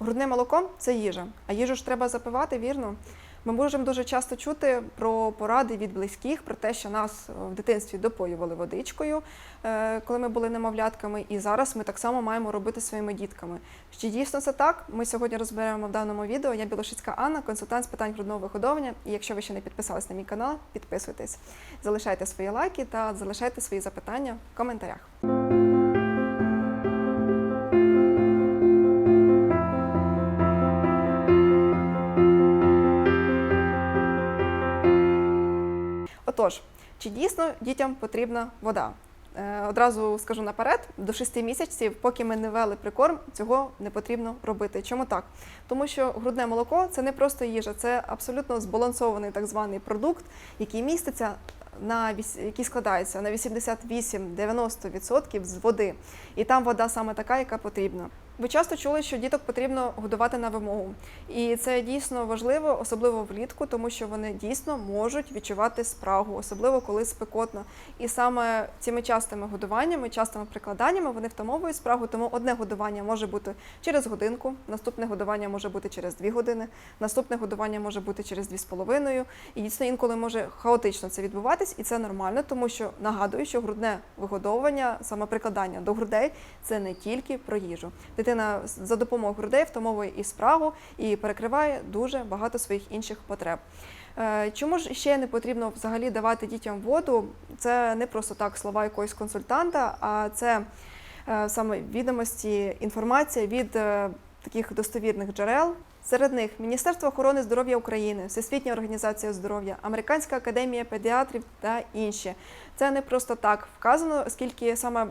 Грудне молоко це їжа, а їжу ж треба запивати, вірно. Ми можемо дуже часто чути про поради від близьких, про те, що нас е, в дитинстві допоювали водичкою, е, коли ми були немовлятками, і зараз ми так само маємо робити своїми дітками. Чи дійсно це так? Ми сьогодні розберемо в даному відео. Я Білошицька Анна, консультант з питань грудного виходовування. І якщо ви ще не підписались на мій канал, підписуйтесь, залишайте свої лайки та залишайте свої запитання в коментарях. Отож, чи дійсно дітям потрібна вода? Е, Одразу скажу наперед, до 6 місяців, поки ми не ввели прикорм, цього не потрібно робити. Чому так? Тому що грудне молоко це не просто їжа, це абсолютно збалансований так званий продукт, який міститься на який складається на 88-90% з води. І там вода саме така, яка потрібна. Ви часто чули, що діток потрібно годувати на вимогу, і це дійсно важливо, особливо влітку, тому що вони дійсно можуть відчувати спрагу, особливо коли спекотно. І саме цими частими годуваннями, частими прикладаннями вони втамовують спрагу. Тому одне годування може бути через годинку, наступне годування може бути через дві години, наступне годування може бути через дві з половиною. І дійсно інколи може хаотично це відбуватись, і це нормально, тому що нагадую, що грудне вигодовування, саме прикладання до грудей це не тільки про їжу. Дитина за допомогою грудей втамовує і спрагу, і перекриває дуже багато своїх інших потреб. Е, Чому ж ще не потрібно взагалі давати дітям воду? Це не просто так слова якогось консультанта, а це е, саме відомості, інформація від е, таких достовірних джерел. Серед них Міністерство охорони здоров'я України, Всесвітня організація здоров'я, Американська академія педіатрів та інші. Це не просто так вказано, оскільки саме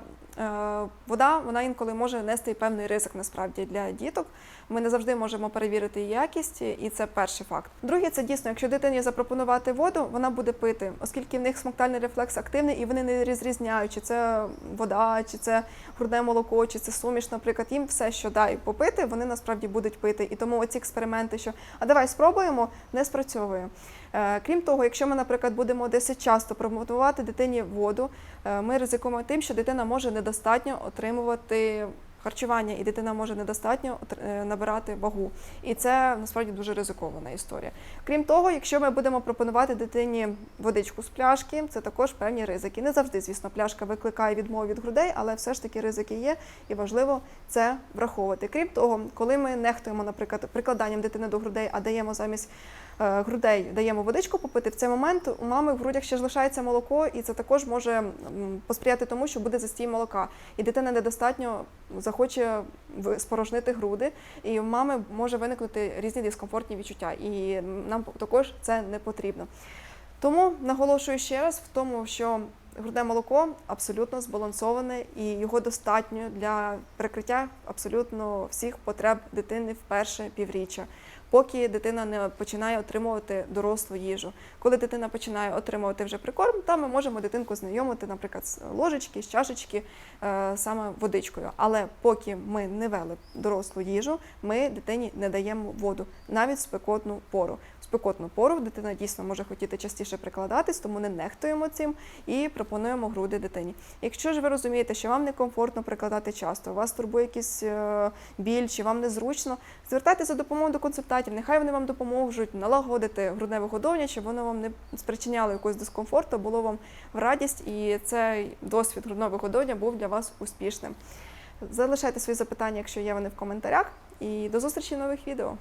вода вона інколи може нести певний ризик насправді для діток. Ми не завжди можемо перевірити її якість, і це перший факт. Друге, це дійсно, якщо дитині запропонувати воду, вона буде пити, оскільки в них смоктальний рефлекс активний, і вони не розрізняють, чи це вода, чи це грудне молоко, чи це суміш, наприклад, їм все, що дай попити, вони насправді будуть пити. І тому оці експерименти, що а давай спробуємо, не спрацьовує. Е, Крім того, якщо ми, наприклад, будемо досить часто пропонувати дитині воду, е, ми ризикуємо тим, що дитина може недостатньо отримувати. Харчування і дитина може недостатньо е, набирати вагу, і це насправді дуже ризикована історія. Крім того, якщо ми будемо пропонувати дитині водичку з пляшки, це також певні ризики. Не завжди, звісно, пляшка викликає відмову від грудей, але все ж таки ризики є, і важливо це враховувати. Крім того, коли ми нехтуємо, наприклад, прикладанням дитини до грудей, а даємо замість е, грудей даємо водичку попити, в цей момент у мами в грудях ще ж лишається молоко, і це також може посприяти тому, що буде застій молока, і дитина недостатньо захоче спорожнити груди, і в мами може виникнути різні дискомфортні відчуття, і нам також це не потрібно. Тому наголошую ще раз в тому, що грудне молоко абсолютно збалансоване і його достатньо для прикриття абсолютно всіх потреб дитини в перше півріччя. Поки дитина не починає отримувати дорослу їжу. Коли дитина починає отримувати вже прикорм, там ми можемо дитинку знайомити, наприклад, з ложечки, з чашечки, е, саме водичкою. Але поки ми не вели дорослу їжу, ми дитині не даємо воду навіть в спекотну пору. В спекотну пору дитина дійсно може хотіти частіше прикладатись, тому не нехтуємо цим і пропонуємо груди дитині. Якщо ж ви розумієте, що вам некомфортно прикладати часто, вас турбує якийсь е, біль чи вам незручно, звертайтеся за допомогою до консультантів. Нехай вони вам допоможуть налагодити грудне вигодовування, щоб воно вам не спричиняло якогось дискомфорту, було вам в радість, і цей досвід грудного вигодовування був для вас успішним. Залишайте свої запитання, якщо є вони в коментарях, і до зустрічі в нових відео.